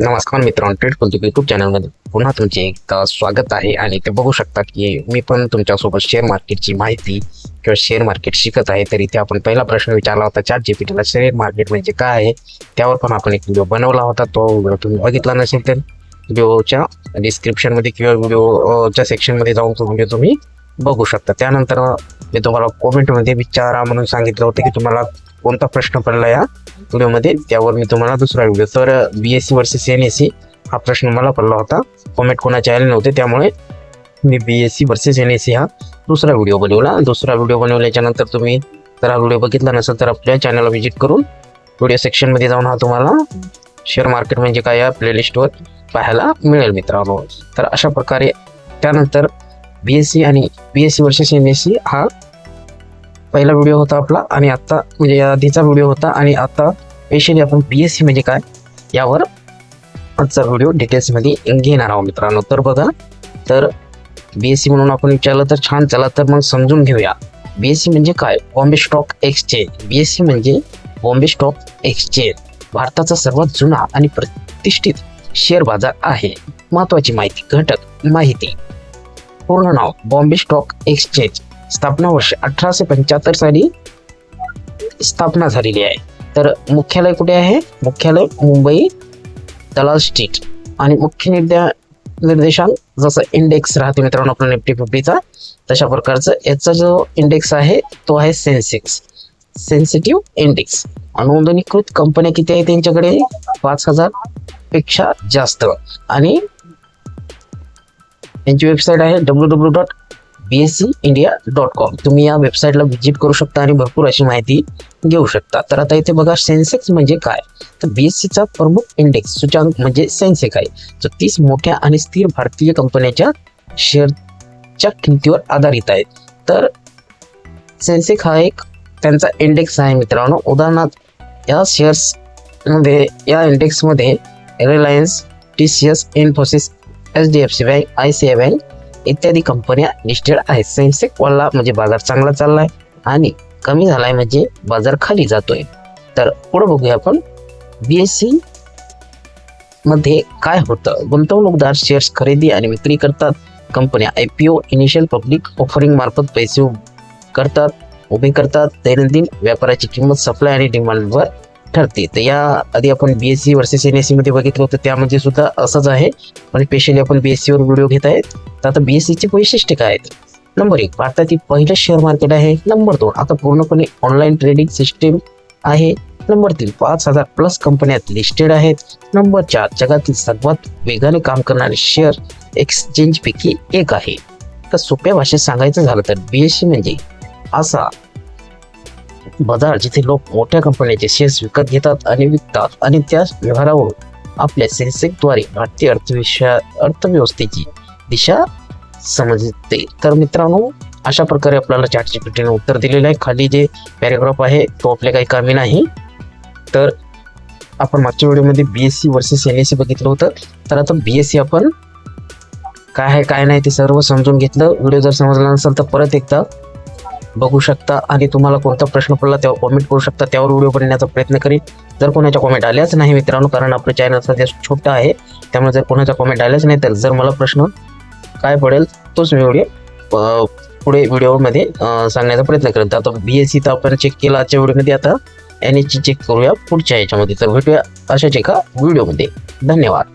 नमस्कार मित्रांनो trade Kuldeep YouTube चॅनलमध्ये पुन्हा तुमचे एकदा स्वागत आहे आणि ते बघू शकता की मी पण तुमच्यासोबत शेअर मार्केटची माहिती किंवा शेअर मार्केट शिकत आहे. तर इथे आपण पहिला प्रश्न विचारला होता चार जीपीटीला शेअर मार्केट म्हणजे काय आहे? त्यावर पण आपण एक व्हिडिओ बनवला होता. तो व्हिडिओ तुम्ही बघितला नसेल तर व्हिडिओच्या डिस्क्रिप्शनमध्ये किंवा व्हिडिओच्या सेक्शनमध्ये जाऊन तो व्हिडिओ तुम्ही बघू शकता. त्यानंतर मी तुम्हाला कॉमेंटमध्ये विचारा म्हणून सांगितलं होतं की तुम्हाला कोणता प्रश्न पडला या व्हिडिओमध्ये त्यावर मी तुम्हाला दुसरा व्हिडिओ. तर B S C versus N S C हा प्रश्न मला पडला होता. कॉमेंट कोणाचे आले नव्हते त्यामुळे मी B S C versus N S C हा दुसरा व्हिडिओ बनवला. दुसरा व्हिडिओ बनवल्याच्यानंतर तुम्ही जर हा व्हिडिओ बघितला नसेल तर आपल्या चॅनलला व्हिजिट करून व्हिडिओ सेक्शनमध्ये जाऊन हा तुम्हाला शेअर मार्केट म्हणजे काय या प्लेलिस्टवर पाहायला मिळेल मित्रांनो. तर अशा प्रकारे त्यानंतर बी एस सी आणि B S C versus N S C हा पहिला व्हिडिओ होता आपला आणि आत्ता म्हणजे या आधीचा व्हिडिओ होता आणि आता स्पेशली आपण बी एस सी म्हणजे काय? यावर आजचा व्हिडिओ डिटेल्समध्ये घेणार आहोत मित्रांनो. तर बघा तर बी एस सी म्हणून आपण विचारलं तर छान चला तर मग समजून घेऊया. बी एस सी म्हणजे काय? Bombay stock exchange. B S C म्हणजे बॉम्बे स्टॉक एक्सचेंज. भारताचा सर्वात जुना आणि प्रतिष्ठित शेअर बाजार आहे. महत्वाची माहिती घटक माहिती. पूर्ण नाव बॉम्बे स्टॉक एक्सचेंज. स्थापना वर्ष अठराशे पंच्याहत्तर साली स्थापना झालेली आहे. तर मुख्यालय कुठे आहे? मुख्यालय मुंबई दलाल स्ट्रीट आणि मुख्य निर्द्या निर्देशांक जसं इंडेक्स राहते मित्रांनो आपला निफ्टी फिफ्टीचा तशा प्रकारचं याचा जो इंडेक्स आहे तो आहे सेन्सेक्स सेन्सिटिव्ह इंडेक्स नोंदणीकृत कंपन्या किती आहे त्यांच्याकडे? पाच हजारपेक्षा जास्त. आणि यांची वेबसाईट आहे W W dot B S C India dot com तुम्ही या वेबसाईटला व्हिजिट करू शकता आणि भरपूर अशी माहिती घेऊ शकता. तर आता इथे बघा सेन्सेक्स म्हणजे काय? तर बी एस सीचा प्रमुख इंडेक्स सूचांक म्हणजे सेन्सेक आहे. जो तीस मोठ्या आणि स्थिर भारतीय कंपन्याच्या शेअरच्या किमतीवर आधारित आहेत तर सेन्सेक हा एक त्यांचा इंडेक्स आहे मित्रांनो. उदाहरणार्थ या शेअर्समध्ये या इंडेक्समध्ये Reliance T C S Infosys H D F C bank I C I bank इत्यादी कंपन्या लिस्टेड आहेत. सेन्सेक वाला म्हणजे बाजार चांगला चाललाय आणि कमी झालाय म्हणजे बाजार खाली जातोय. तर पुढे बघूया आपण बी एस सी मध्ये काय होतं? गुंतवणूकदार शेअर्स खरेदी आणि विक्री करतात. कंपन्या I P O initial public offering मार्फत पैसे करतात उभे करतात. दैनंदिन व्यापाराची किंमत सप्लाय आणि डिमांडवर ठरते. तर या आधी आपण B S C versus N S C मध्ये बघितलं होतं त्यामध्ये सुद्धा असंच आहे. पण स्पेशली आपण बी एस सीवर व्हिडिओ घेत आहेत. तर आता बी एस सीचे वैशिष्ट्य काय आहेत? नंबर एक भारतातील पहिलं शेअर मार्केट आहे नंबर दोन आता पूर्णपणे ऑनलाईन ट्रेडिंग सिस्टीम आहे. नंबर तीन पाच हजार प्लस कंपन्यात लिस्टेड आहेत. नंबर चार जगातील सर्वात वेगाने काम करणारे शेअर एक्सचेंज पैकी एक आहे. तर सोप्या भाषेत सांगायचं झालं तर बी एस सी म्हणजे असा बाजार जिथे लोक मोठ्या कंपन्यांचे शेअर्स विकत घेतात आणि विकतात आणि त्या व्यवहारावरून आपल्या सेन्सेक्सद्वारे भारतीय अर्थविषया अर्थव्यवस्थेची दिशा समजते. तर मित्रांनो अशा प्रकारे आपल्याला चार्ट जीपीटीने उत्तर दिलेलं आहे. खाली जे पॅरेग्राफ आहे तो आपल्या काही कामी नाही. तर आपण मागच्या व्हिडिओमध्ये B S C versus N S C बघितलं होतं. तर आता बी एस सी आपण काय आहे काय नाही ते सर्व समजून घेतलं. व्हिडिओ जर समजला नसेल तर परत एकदा बघू शकता. आणि तुम्हाला कोणता प्रश्न पडला तेव्हा कॉमेंट करू शकता. त्यावर व्हिडिओ बनण्याचा प्रयत्न करीन. जर कोणाच्या कॉमेंट आल्याच नाही मित्रांनो कारण आपलं चॅनल सध्या छोटं आहे त्यामुळे जर कोणाच्या कॉमेंट आल्याच नाही तर जर मला प्रश्न काय पडेल तोच मी व्हिडिओ पुढे व्हिडिओमध्ये सांगण्याचा प्रयत्न करेन. तर आता बी एस सी तर आपण चेक केला आजच्या व्हिडिओमध्ये आता एन एच चेक करूया पुढच्या याच्यामध्ये. तर भेटूया अशाच एका व्हिडिओमध्ये धन्यवाद.